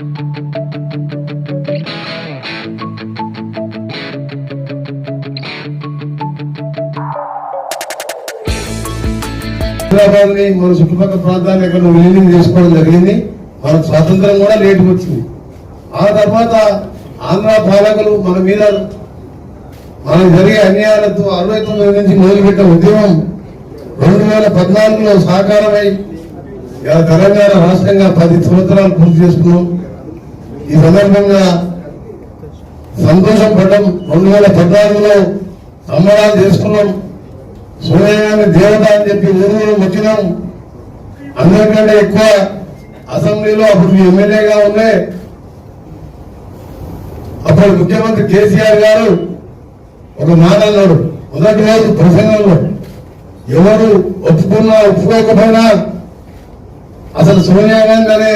హైదరాబాద్ని మన చుట్టుపక్కల ప్రాంతాన్ని ఇక్కడ విలీనం చేసుకోవడం జరిగింది. మనకు స్వాతంత్రం కూడా లేటుకు వచ్చింది. ఆ తర్వాత ఆంధ్ర పాలకులు మన మీద మనకు జరిగే అన్యాయాలతో అరవై తొమ్మిది నుంచి మొదలుపెట్టిన ఉద్యమం రెండు వేల పద్నాలుగులో సాకారమై తెలంగాణ రాష్ట్రంగా పది సంవత్సరాలు పూర్తి చేసుకున్నాం. ఈ సందర్భంగా సంతోషం పడ్డం రెండు వేల పద్నాలుగులో సంబరాలు చేసుకున్నాం సూర్యగాని దేవత అని చెప్పి ఊరు వచ్చినాం. అందరికంటే ఎక్కువ అసెంబ్లీలో అప్పుడు ఎమ్మెల్యేగా ఉండే అప్పుడు ముఖ్యమంత్రి కేసీఆర్ గారు ఒక మాట అన్నాడు. మొదటి రోజు ప్రసంగంలో ఎవరు ఒప్పుకున్నా ఒప్పుకోకపోయినా అసలు సోనియా గాంధీ అనే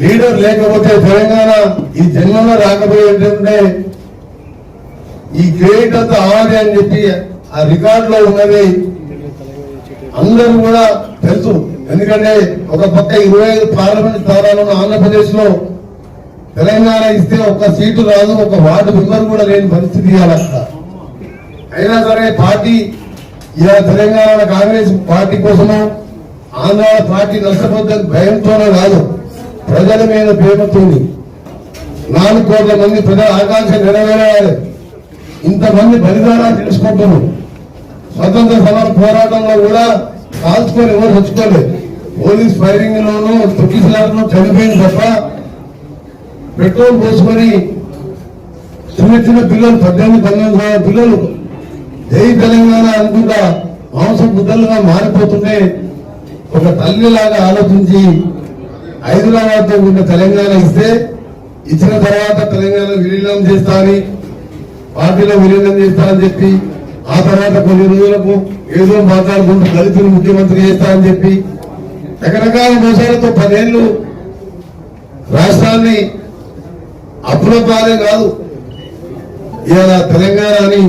లీడర్ లేకపోతే తెలంగాణ ఈ జన్మలో రాకపోయేటంటే ఈ గ్రేట్ అంత ఆవాది అని చెప్పి ఆ రికార్డ్లో ఉన్నది అందరూ కూడా తెలుసు. ఎందుకంటే ఒక పక్క ఇరవై ఐదు పార్లమెంట్ స్థానాలు ఉన్న ఆంధ్రప్రదేశ్లో తెలంగాణ ఇస్తే ఒక సీటు రాదు ఒక వార్డు మెంబర్ కూడా లేని పరిస్థితి అక్కడ. అయినా సరే పార్టీ ఇలా తెలంగాణ కాంగ్రెస్ పార్టీ కోసమో ఆంధ్ర పార్టీ నష్టపోతే భయంతోనే కాదు. ప్రజల మీద ప్రేమతోని నాలుగు కోట్ల మంది ప్రజల ఆకాంక్ష నెరవేరాలి. ఇంతమంది బలిదానాలు తెలుసుకుంటున్నాం స్వతంత్ర సమర పోరాటంలో కూడా కాల్చుకొని ఎవరు చచ్చుకోలేదు పోలీస్ ఫైరింగ్ లోను తొక్కిసలాటలో చనిపోయింది తప్ప పెట్రోల్ పోసుకొని చిన్న చిన్న పిల్లలు పద్దెనిమిది పంతొమ్మిది పిల్లలు జై తెలంగాణ అనుకుంటా మాంసం బుద్ధలుగా మారిపోతుంటే ఒక తల్లిలాగా ఆలోచించి హైదరాబాద్తో నిన్న ఉన్న తెలంగాణ ఇస్తే ఇచ్చిన తర్వాత తెలంగాణ విలీనం చేస్తా అని పార్టీలో విలీనం చేస్తా అని చెప్పి ఆ తర్వాత కొన్ని రోజులకు ఏదో మాట్లాడుకుంటూ దళితులు ముఖ్యమంత్రి చేస్తా అని చెప్పి రకరకాల మోసాలతో పదేళ్ళు రాష్ట్రాన్ని అప్పులపాలే కాదు ఇలా తెలంగాణ అని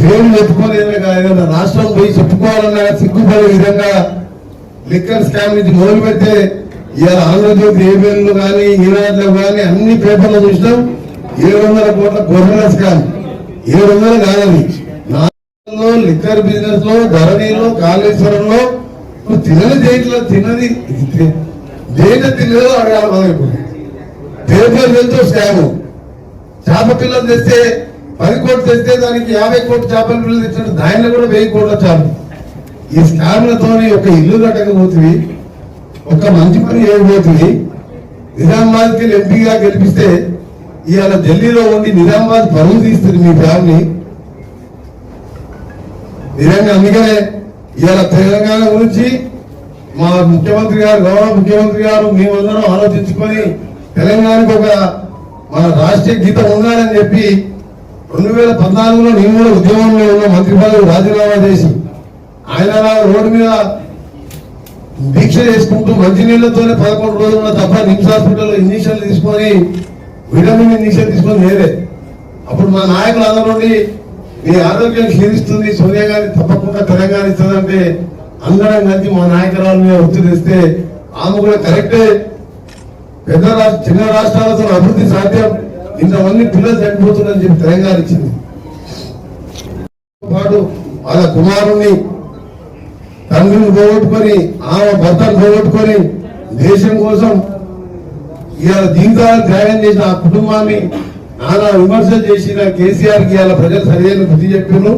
పేరు చెప్పుకొని ఏదైనా రాష్ట్రం పోయి చెప్పుకోవాలన్నా సిగ్గుపడే విధంగా లిక్కర్ స్కామ్ నుంచి మొదలు పెడితే ఇవాళ ఆంధ్రజ్యోతి ఏబిఎన్లు కానీ ఈనాడులో కానీ అన్ని పేపర్లు చూసినాం. ఏడు వందల కోట్ల గొర్రెల కానీ ఏడు వందలు కాదని నాలుగులో లిక్కర్ బిజినెస్లో ధరణిలో కాళేశ్వరంలో నువ్వు తినని దేంట్లో తినది దేంట్లో తినదో అడగాలి మొదలైపోయింది పేపర్ వెళ్తూ స్కాము. చేప పిల్లలు తెస్తే పది కోట్లు తెస్తే దానికి యాభై కోట్ల చేపల పిల్లలు తెచ్చినట్టు దానిలో కూడా వెయ్యి కోట్ల చాలు. ఈ స్కామ్లతోని ఒక ఇల్లు కట్టకపోతుంది ఒక మంచి పని చేయబోతుంది నిజామాబాద్కి వెళ్ళి ఎంపీగా గెలిపిస్తే ఇవాళ ఢిల్లీలో ఉండి నిజామాబాద్ పరువు తీస్తుంది మీ ఫ్యామిలీ నిజంగా అందుకనే ఇవాళ తెలంగాణ గురించి మా ముఖ్యమంత్రి గారు గౌరవ ముఖ్యమంత్రి గారు మేమందరం ఆలోచించుకొని తెలంగాణకు ఒక మన రాష్ట్రీయ గీతం ఉండాలని చెప్పి రెండు వేల పద్నాలుగులో నేను కూడా ఉద్యమంలో ఉన్న మంత్రి పదవి రాజీనామా చేసి ఆయన రోడ్డు మీద దీక్ష చేసుకుంటూ మంచినీళ్ళతోనే పదకొండు రోజులు తప్ప నిమ్స్ హాస్పిటల్లో ఇంజక్షన్లు తీసుకొని విటమిన్ ఇంజక్షన్ తీసుకొని నేరే అప్పుడు మా నాయకులు అందరూ మీ ఆరోగ్యం క్షీణిస్తుంది సోనియా గాంధీ తప్పకుండా తెలంగాణ ఇస్తుందంటే అందరం కలిసి మా నాయకురాలు మీద ఒత్తిడిస్తే ఆమె కూడా కరెక్టే. పెద్ద రాష్ట్ర చిన్న రాష్ట్రాలతో అభివృద్ధి సాధ్యం. ఇంతమంది పిల్లలు చనిపోతుందని చెప్పి తెలంగాణ ఇచ్చింది. పాటు వాళ్ళ కుమారుణ్ణి తల్లిని పోగొట్టుకొని ఆమె భర్తను పోగొట్టుకొని దేశం కోసం ఇవాళ జీవితాలు త్యాగం చేసిన ఆ కుటుంబాన్ని నానా విమర్శలు చేసిన కేసీఆర్కి ఇవాళ ప్రజలు సరైన బుద్ధి చెప్పారు